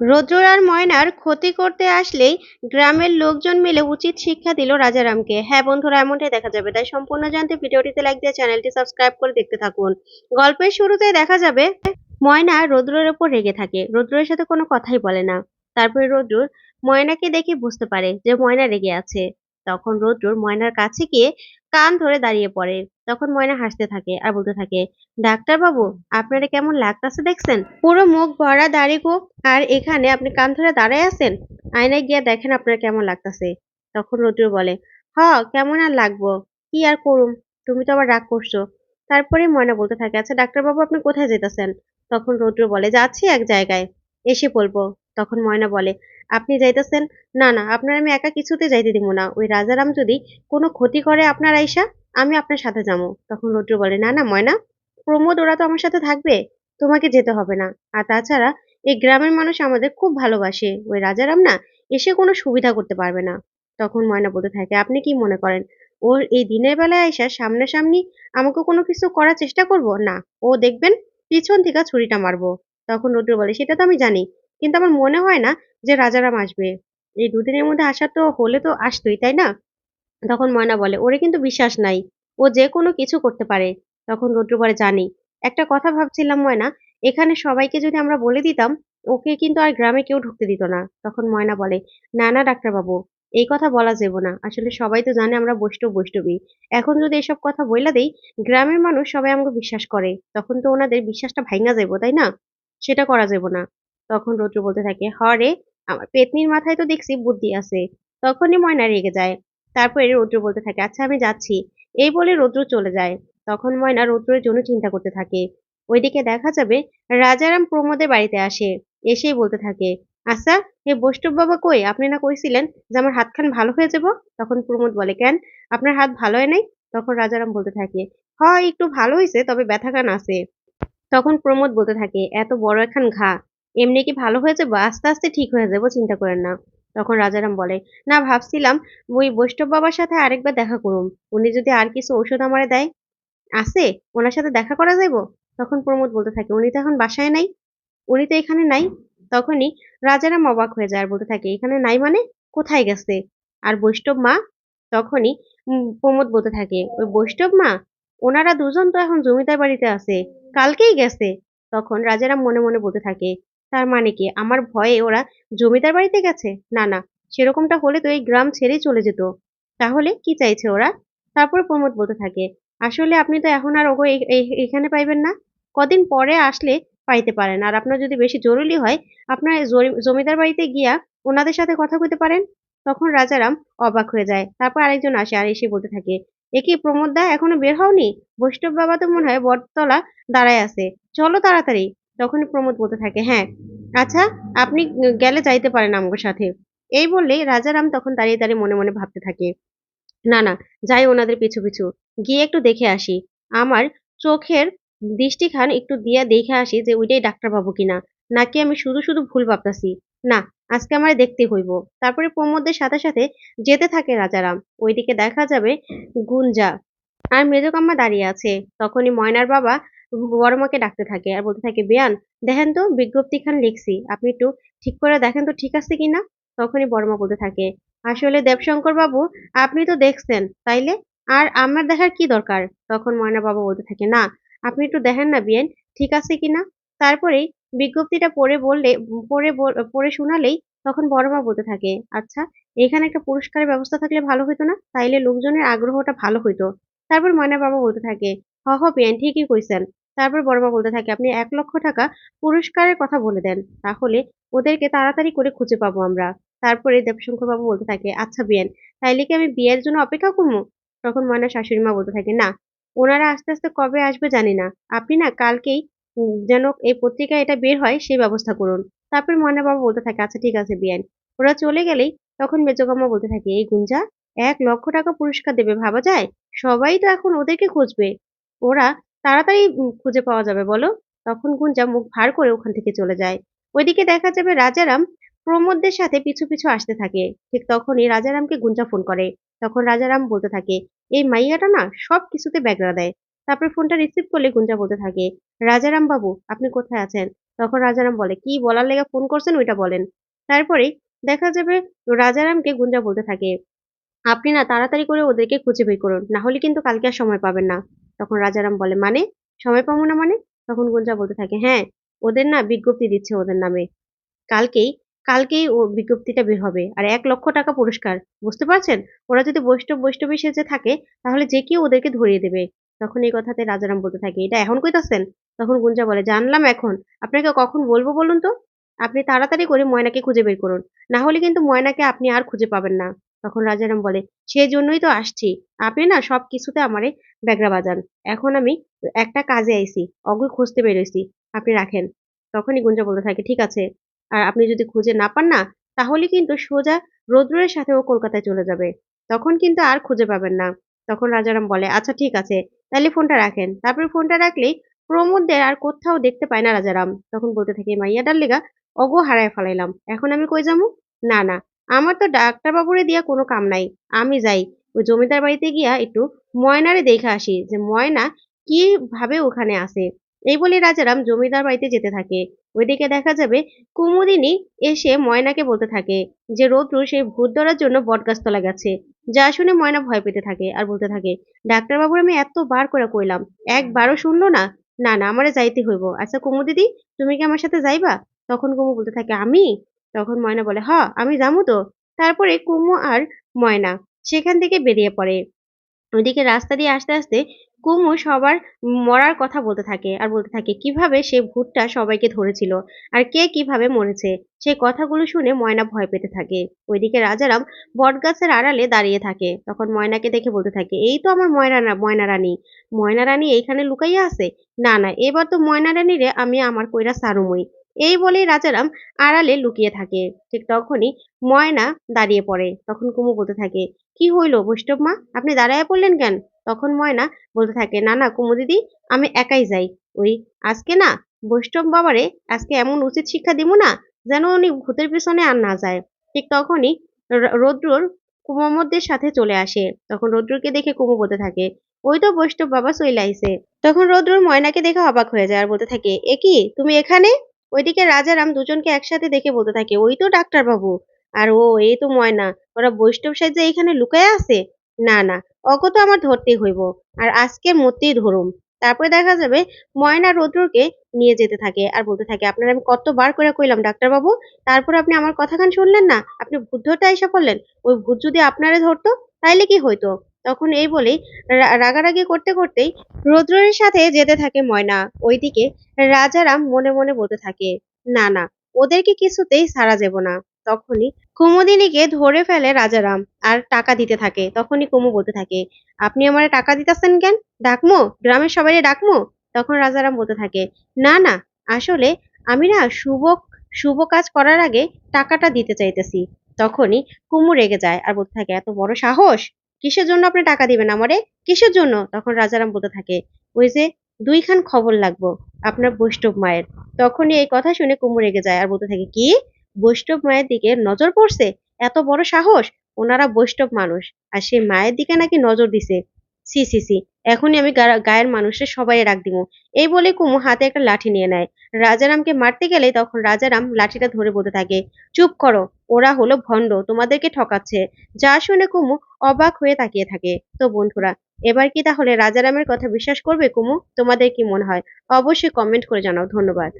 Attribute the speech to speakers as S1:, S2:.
S1: রৌদ্র আর ময়নার ক্ষতি করতে আসলেই গ্রামের লোকজন মিলে উচিত শিক্ষা দিল রাজারামকে হ্যাঁ বন্ধুরা, এমনটাই দেখা যাবে। তাই সম্পূর্ণ জানতে ভিডিওটিতে লাইক দিয়ে চ্যানেলটি সাবস্ক্রাইব করে দেখতে থাকুন। গল্পের শুরুতে দেখা যাবে, ময়না রৌদ্রের ওপর রেগে থাকে। রৌদ্রের সাথে কোনো কথাই বলে না। তারপরে রৌদ্র ময়নাকে দেখে বুঝতে পারে যে ময়না রেগে আছে। তখন রৌদ্র ময়নার কাছে গিয়ে কান ধরে দাঁড়িয়ে পড়ে। তখন ময়না হাসতে থাকে আর বলতে থাকে ডাক্তার বাবু আপনারা কেমন লাগতাছে দেখছেন? পুরো মুখ ভরা দাড়ি গো আর এখানে আপনি কান ধরে দাঁড়ায় আছেন? আয়নায় গিয়ে দেখেন আপনার কেমন লাগতাছে। তখন রৌদ্র বলে, হ, কেমন আর লাগবো? কি আর করুম? তুমি তো আবার রাগ করছ। তারপরে ময়না বলতে থাকে আচ্ছা ডাক্তারবাবু, আপনি কোথায় যেতেছেন তখন রৌদ্র বলে, যাচ্ছি এক জায়গায়, এসে বলব। তখন ময়না বলে আপনি যাইতেছেন? না না, আপনার আমি একা কিছুতে যাইতে দিব না। ওই রাজারাম যদি কোনো ক্ষতি করে আপনার আইসা, আমি আপনার সাথে যাব। তখন রৌদ্র বলে, না না, ময়না, প্রমোদ ওরা তো আমার সাথে থাকবে, তোমাকে যেতে হবে না। আর তাছাড়া এই গ্রামের মানুষ আমাদের খুব ভালোবাসে। ওই রাজারাম না, এসে কোনো সুবিধা করতে পারবে না। তখন ময়না বলতে থাকে, আপনি কি মনে করেন, ওর এই দিনের বেলায় আইসা সামনাসামনি আমাকে কোনো কিছু করার চেষ্টা করব? না, ও দেখবেন পিছন থেকে ছুরিটা মারবো। তখন রুদ্র বলে, সেটা তো আমি জানি কিন্তু আমার মনে হয় না যে রাজারাম আসবে। এই দুদিনের মধ্যে আসা তো হলে তো আসতোই, তাই না? তখন ময়না বলে, ওরে কিন্তু বিশ্বাস নাই। ও যে কোনো কিছু করতে পারে। তখন রুদ্র বলে, জানি। একটা কথা ভাবছিলাম ময়না, এখানে সবাইকে যদি আমরা বলে দিতাম, ওকে কিন্তু আর গ্রামে কেউ ঢুকতে দিত না। তখন ময়না বলে, না না, ডাক্তারবাবু, এই কথা বলা যাবে না। আসলে সবাই তো জানে আমরা বৈষ্ণব, বৈষ্ণবী। এখন যদি এসব কথা বইলা দেই, গ্রামের মানুষ সবাই আমাকে বিশ্বাস করে। তখন তো ওনাদের বিশ্বাসটা ভাঙা যাইব, তাই না? সেটা করা যাব না। তখন রৌদ্র বলতে থাকে হরে আমার পেতনির মাথায় তো দেখছি বুদ্ধি আছে। তখনই ময়না রেগে যায়। তারপরে রৌদ্র বলতে থাকে আচ্ছা আমি যাচ্ছি। এই বলে রৌদ্র চলে যায়। তখন ময়না রৌদ্রের জন্য চিন্তা করতে থাকে। ওইদিকে দেখা যাবে, রাজারাম প্রমোদের বাড়িতে আসে। এসেই বলতে থাকে আচ্ছা এ বৈষ্ণব বাবা কই? আপনি না কইছিলেন যে আমার হাতখান ভালো হয়ে যাব? তখন প্রমোদ বলে, কেন? আপনার হাত ভালো হয় নাই? তখন রাজারাম বলতে থাকে, হয়, একটু ভালো হয়েছে তবে ব্যথাখান আছে। তখন প্রমোদ বলতে থাকে, এত বড় একখান ঘা এমনি কি ভালো হয়ে যাব? আস্তে আস্তে ঠিক হয়ে যাব, চিন্তা করেন না। তখন রাজারাম বলে, না, ভাবছিলাম ওই বৈষ্ণব বাবার সাথে আরেকবার দেখা করুন। উনি যদি আর কিছু ঔষধ আমারে দেয়, আছে? ওনার সাথে দেখা করা যাইব? তখন প্রমোদ বলতে থাকে, উনি তো এখন বাসায় নাই। উনি তো এখানে নাই। তখনই রাজারাম অবাক হয়ে যায় আর বলতে থাকে, এখানে নাই মানে? কোথায় গেছে? আর বৈষ্ণব মা? তখনই প্রমোদ বলতে থাকে, ওই বৈষ্ণব মা? ওনারা দুজন তো এখন জমিদার বাড়িতে আছে। কালকেই গেছে। তখন রাজারাম মনে মনে বলতে থাকে তার মানে কি? আমার ভয়ে ওরা জমিদার বাড়িতে গেছে? না না, সেরকমটা হলে তো এই গ্রাম ছেড়েই চলে যেত। তাহলে কি চাইছে ওরা? তারপর প্রমোদ বলতে থাকে, আসলে আপনি তো এখন আর ওগো এখানে পাইবেন না। কদিন পরে আসলে পাইতে পারেন। আর আপনার যদি বেশি জরুরি হয়, আপনার জমিদার বাড়িতে গিয়া ওনাদের সাথে কথা কইতে পারেন। তখন রাজারাম অবাক হয়ে যায়। তারপর আরেকজন আসে আর এসে বলতে থাকে, এ কি প্রমোদ দা এখনও বের হওনি? বৈষ্ণব বাবা তো মনে হয় বটতলা দাঁড়ায় আছে। চলো তাড়াতাড়ি। তখনই প্রমোদ বলতে থাকে হ্যাঁ আচ্ছা আপনি গেলে যাইতে পারেন আমার সাথে। এই বললে রাজারাম তখন দাঁড়িয়ে দাঁড়িয়ে মনে মনে ভাবতে থাকে, না না, যাই ওনাদের পিছু পিছু, গিয়ে একটু দেখে আসি। আমার চোখের দৃষ্টিখান একটু দিয়া দেখে আসি যে ওইটাই ডাক্তারবাবু কিনা, নাকি আমি শুধু শুধু ভুল ভাবতাছি। না, আজকে আমার দেখতে হইব। তারপরে প্রমোদের সাথে সাথে যেতে থাকে রাজারাম। ওইদিকে দেখা যাবে গুঞ্জা। আর মেজকাম্মা দাঁড়িয়ে আছে। তখনই ময়নার বাবা বড়মাকে ডাকতে থাকে আর বলতে থাকে, বেয়ান, দেখেন তো বিজ্ঞপ্তি খান লিখছি। আপনি একটু ঠিক করে দেখেন তো ঠিক আছে কিনা? তখনই বড়মা বলতে থাকে, আসলে দেবশঙ্কর বাবু আপনি তো দেখছেন, তাইলে আর আমার দেখার কি দরকার? তখন ময়না বাবা বলতে থাকে, না, আপনি একটু দেখেন না বিয়েন, ঠিক আছে কিনা? তারপরেই বিজ্ঞপ্তিটা পড়ে বললে, পড়ে পড়ে শোনালেই তখন বড়মা বলতে থাকে আচ্ছা এখানে একটা পুরস্কারের ব্যবস্থা থাকলে ভালো হতো না, তাইলে লোকজনের আগ্রহটা ভালো হইতো। তারপর ময়না বাবা বলতে থাকে হ হ ঠিকই কইছেন। তারপর বড়মা বলতে থাকে, আপনি এক লক্ষ টাকা পুরস্কারের কথা বলে দেন, তাহলে ওদেরকে তাড়াতাড়ি করে খুঁজে পাবো আমরা। তারপরে দেবশঙ্কর বাবু বলতে থাকে আচ্ছা বিয়েন তাইলে কি আমি বিয়ের জন্য অপেক্ষা করব? তখন ময়না শাশুড়ি মা বলতে থাকে, না, ওনারা আস্তে আস্তে কবে আসবে জানি না। আপনি না কালকেই যেন এই পত্রিকায় এটা বের হয়, সেই ব্যবস্থা করুন। তারপর ময়না বাবা বলতে থাকে আচ্ছা ঠিক আছে বিয়েন ওরা চলে গেলেই তখন মেজকাম্মা বলতে থাকে, এই গুঞ্জা, এক লক্ষ টাকা পুরস্কার দেবে, ভাবা যায়? সবাই তো এখন ওদেরকে খুঁজবে। ওরা তাড়াতাড়ি খুঁজে পাওয়া যাবে, বলো। তখন গুঞ্জা মুখ ভার করে ওখান থেকে চলে যায়। ওইদিকে দেখা যাবে রাজারাম প্রমোদদের সাথে পিছু পিছু আসতে থাকে। ঠিক তখনই রাজারামকে গুঞ্জা ফোন করে। তখন রাজারাম বলতে থাকে, এই মাইয়াটা না সব কিছুতে ব্যাগরা দেয়। তারপর ফোনটা রিসিভ করলে গুঞ্জা বলতে থাকে, রাজারাম বাবু, আপনি কোথায় আছেন? তখন রাজারাম বলে, কি বলার লেগে ফোন করছেন ওইটা বলেন। তারপরে দেখা যাবে রাজারামকে গুঞ্জা বলতে থাকে, আপনি না তাড়াতাড়ি করে ওদেরকে খুঁজে বের করুন, না হলে কিন্তু কালকে আর সময় পাবেন না। তখন রাজারাম বলে মানে? সময় পাবো না মানে? তখন গুঞ্জা বলতে থাকে হ্যাঁ ওদের না বিজ্ঞপ্তি দিচ্ছে ওদের নামে। কালকেই কালকেই ও বিজ্ঞপ্তিটা বের হবে। আর এক লক্ষ টাকা পুরস্কার। বুঝতে পারছেন? ওরা যদি বৈষ্ণব, বৈষ্ণবী সেজে থাকে, তাহলে যে কেউ ওদেরকে ধরিয়ে দেবে। তখন এই কথাতে রাজারাম বলতে থাকে, এটা এখন কইতাছেন? তখন গুঞ্জা বলে, জানলাম এখন। আপনাকে কখন বলব বলুন তো? আপনি তাড়াতাড়ি করে ময়নাকে খুঁজে বের করুন। না হলে কিন্তু ময়নাকে আপনি আর খুঁজে পাবেন না। তখন রাজারাম বলে সেই জন্যই তো আসছি। আপনি না সব কিছুতে আমারে ব্যাগরা বাজান। এখন আমি একটা কাজে আইছি অগুই খুঁজতে বেরোইছি। আপনি রাখেন। তখনই গুঞ্জা বলতে থাকে, ঠিক আছে। আর আপনি যদি খুঁজে না পান না, তাহলে কিন্তু সোজা রৌদ্রের সাথে ও কলকাতায় চলে যাবে। তখন কিন্তু আর খুঁজে পাবেন না। তখন রাজারাম বলে আচ্ছা ঠিক আছে। তাহলে ফোনটা রাখেন। তারপরে ফোনটা রাখলেই প্রমোদদের আর কোথাও দেখতে পায় না রাজারাম। তখন বলতে থাকে মাইয়াটার লেগা, অগো হারায় ফেলাইলাম। এখন আমি কই যাব? না না। আমার তো ডাক্তার বাবুরে দিয়া কোনো কাম নাই। আমি যাই। ওই জমিদার বাড়িতে গিয়া একটু ময়নারে দেখে আসি যে ময়না কি ভাবে ওখানে আসে এই বলে রাজারাম জমিদার বাড়িতে যেতে থাকে। ওইদিকে দেখা যাবে কুমুদিনী এসে ময়নাকে বলতে থাকে যে, রৌদ্র সেই ভূত ধরার জন্য বটগাছতলা গেছে যা শুনে ময়না ভয় পেতে থাকে আর বলতে থাকে, ডাক্তারবাবুর আমি এত বার করে কইলাম, একবারও শুনলো না? না না, আমারে যাইতে হইব। আচ্ছা কুমু দিদি তুমি কি আমার সাথে যাইবা তখন কুমু বলতে থাকে, আমি? তখন ময়না বলে, হ, আমি যাব তো। তারপরে কুমু আর ময়না সেখান থেকে বেরিয়ে পড়ে। ওইদিকে রাস্তা দিয়ে আসতে আসতে কুমু সবার মরার কথা বলতে থাকে আর বলতে থাকে, কীভাবে সে ভূতটা সবাইকে ধরেছিল আর কে কীভাবে মরেছে? সেই কথাগুলো শুনে ময়না ভয় পেতে থাকে। ওইদিকে রাজারাম বটগাছের আড়ালে দাঁড়িয়ে থাকে। তখন ময়নাকে দেখে বলতে থাকে, এই তো আমার ময়না ময়না রানী। ময়না রানী এইখানে লুকাইয়া আছে? না না, এবার তো ময়না রানীরে আমি আমার কইরা সারুমই। এই বলেই রাজারাম আড়ালে লুকিয়ে থাকে। ঠিক তখনই ময়না দাঁড়িয়ে পড়ে। তখন কুমু বলতে থাকে, কি হইল বৈষ্ণব মা? আপনি দাঁড়ায় পড়লেন কেন? তখন ময়না বলতে থাকে, না না, কুমু দিদি, আমি একাই যাই। ওই আজকে না, বৈষ্ণব বাবারে আজকে এমন উচিত শিক্ষা দিব না, যেন উনি ভূতের পিছনে আর না যায়। ঠিক তখনই রৌদ্রর কুমোমদের সাথে চলে আসে। তখন রৌদ্রকে দেখে কুমু বলতে থাকে, ওই তো বৈষ্ণব বাবা চলে আইছে। তখন রৌদ্রর ময়নাকে দেখে অবাক হয়ে যায় আর বলতে থাকে, এ কি? তুমি এখানে? ওইদিকে রাজারাম দুজনকে একসাথে দেখে বলতে থাকে, ওই তো ডাক্তার বাবু আর ও এই তো ময়না, ওরা বৈষ্ণব সাহায্যে এখানে লুকায় আছে? না না অগো তো আমার ধরতেই হইব, আর আজকে মধ্যেই ধরুম। তারপরে দেখা যাবে ময়না রৌদ্রকে নিয়ে যেতে থাকে আর বলতে থাকে, আপনার আমি কতবার করে কইলাম ডাক্তার বাবু তারপর আপনি আমার কথা কথাখান শুনলেন না? আপনি ভূত ধরতে এসে পড়লেন ওই ভূত যদি আপনারে ধরতো, তাইলে কি হইতো? তখন এই বলেই রা- রাগারাগি করতে করতেই রৌদ্রের সাথে যেতে থাকে ময়না। ওইদিকে রাজারাম মনে মনে বলতে থাকে, না না, ওদেরকে কিছুতেই সারা যাব না। তখনই কুমুদিনীকে ধরে ফেলে রাজারাম আর টাকা দিতে থাকে। তখনই কুমু বলতে থাকে, আপনি আমার টাকা দিতেছেন কেন? ডাকমো? গ্রামের সবাই ডাকমো? তখন রাজারাম বলতে থাকে, না না, আসলে আমি না শুভ শুভ কাজ করার আগে টাকাটা দিতে চাইতেছি। তখনই কুমু রেগে যায় আর বলতে থাকে, এত বড় সাহস? কিসের জন্য আপনি টাকা দিবেন আমারে? কিসের জন্য? তখন রাজারাম বলতে থাকে, ওই যে দুইখান খবর লাগবো, আপনার বৈষ্ণব মায়ের। তখনই এই কথা শুনে কুমু রেগে যায় আর বলতে থাকে, কি? বৈষ্ণব মায়ের দিকে নজর পড়ছে? এত বড় সাহস? ওনারা বৈষ্ণব মানুষ। আর সেই মায়ের দিকে নাকি নজর দিছে? সি সি সি। এখনই আমি গায়ের মানুষের সবাই রাখ দিব এই বলে কুমু হাতে একটা লাঠি নিয়ে নেয়। রাজারামকে মারতে গেলে তখন রাজারাম লাঠিটা ধরে বলতে থাকে, চুপ করো, ওরা হলো ভণ্ড, তোমাদেরকে ঠকাচ্ছে। যা শুনে কুমু অবাক হয়ে তাকিয়ে থাকে। তো বন্ধুরা, এবার কি তাহলে রাজারামের কথা বিশ্বাস করবে কুমু? তোমাদের কি মনে হয়? অবশ্যই কমেন্ট করে জানাও। ধন্যবাদ।